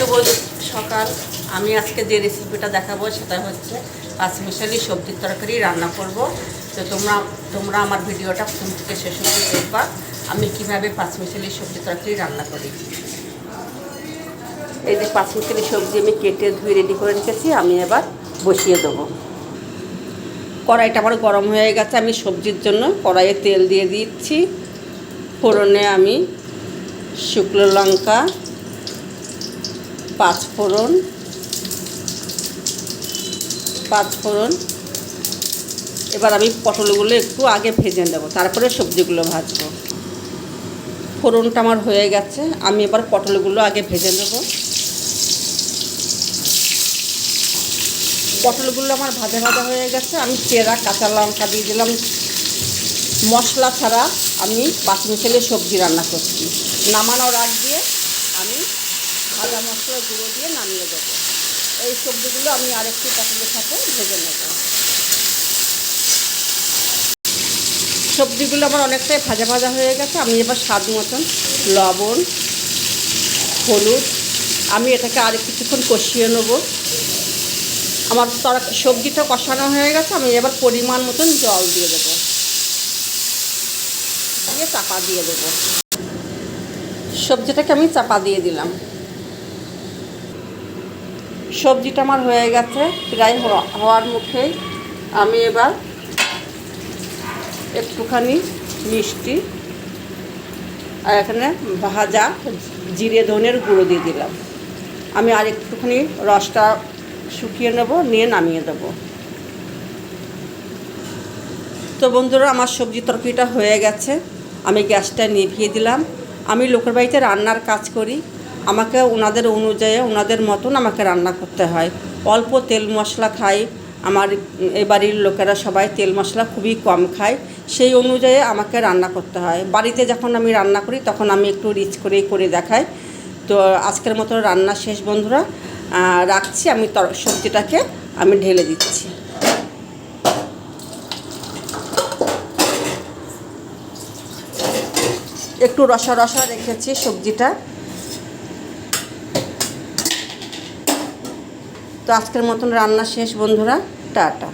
শুভ সকাল। আমি আজকে যে রেসিপিটা দেখাবো সেটা হচ্ছে পাঁচমিশালি সবজির তরকারি রান্না করব। তো তোমরা তোমরা আমার ভিডিওটা প্রথম থেকে শেষ অবধি দেখবা, আমি কীভাবে পাঁচমিশালি সবজি তরকারি রান্না করি। এই যে পাঁচমিশালি সবজি আমি কেটে ধুয়ে রেডি করে রেখেছি, আমি এবার বসিয়ে দেবো। কড়াইটা আমার গরম হয়ে গেছে, আমি সবজির জন্য কড়াইয়ে তেল দিয়ে দিচ্ছি। ফোড়নে আমি শুকনো লঙ্কা পাঁচফোড়ন। পাঁচফোড়ন। এবার আমি পটলগুলো একটু আগে ভেজে নেব, তারপরে সবজিগুলো ভাজবো। ফোড়নটা আমার হয়ে গেছে, আমি এবার পটলগুলো আগে ভেজে নেব। পটলগুলো আমার ভাজা ভাজা হয়ে গেছে, আমি চেরা কাঁচা লঙ্কা দিয়ে দিলাম। মশলা ছাড়া আমি পাঁচমিশালি সবজি রান্না করছি। নামানোর আগ দিয়ে মশলা গুঁড়ো দিয়ে নামিয়ে দেবো। এই সবজিগুলো আমি আরেকটু পটলের সাথে ভেজে নেব। সবজিগুলো আমার অনেকটাই ভাজা ভাজা হয়ে গেছে। আমি এবার স্বাদ মতন লবণ, হলুদ, আমি এটাকে আর কিছুক্ষণ কষিয়ে নেব। আমার তর, সবজিটা কষানো হয়ে গেছে। আমি এবার পরিমাণ মতন জল দিয়ে দেবো। দিয়ে চাপা দিয়ে দেবো। সবজিটাকে আমি চাপা দিয়ে দিলাম। সবজিটা আমার হয়ে গেছে, প্রায় হওয়া- হওয়ার মুখেই। আমি এবার একটুখানি মিষ্টি আর এখানে ভাজা জিরে ধনের গুঁড়ো দিয়ে দিলাম। আমি আর একটুখানি রসটা শুকিয়ে নেব, নিয়ে নামিয়ে দেবো। তো বন্ধুরা, আমার সবজি তরকারিটা হয়ে গেছে। আমি গ্যাসটা নিভিয়ে দিলাম। আমি লোকের বাড়িতে রান্নার কাজ করি। আমাকে ওনাদের অনুযায়ী ওনাদের মতন আমাকে রান্না করতে হয়। অল্প তেল মশলা খাই। আমার এ বাড়ির লোকেরা সবাই তেল মশলা খুবই কম খায়। সেই অনুযায়ী আমাকে রান্না করতে হয়। বাড়িতে যখন আমি রান্না করি, তখন আমি একটু রিচ করেই করে দেখাই। তো আজকের মতো রান্না শেষ, বন্ধুরা। রাখছি। আমি তর, সবজিটাকে আমি ঢেলে দিচ্ছি। একটু রসা রসা রেখেছি সবজিটা। তো আজকের মতন রান্না শেষ বন্ধুরা টাটা।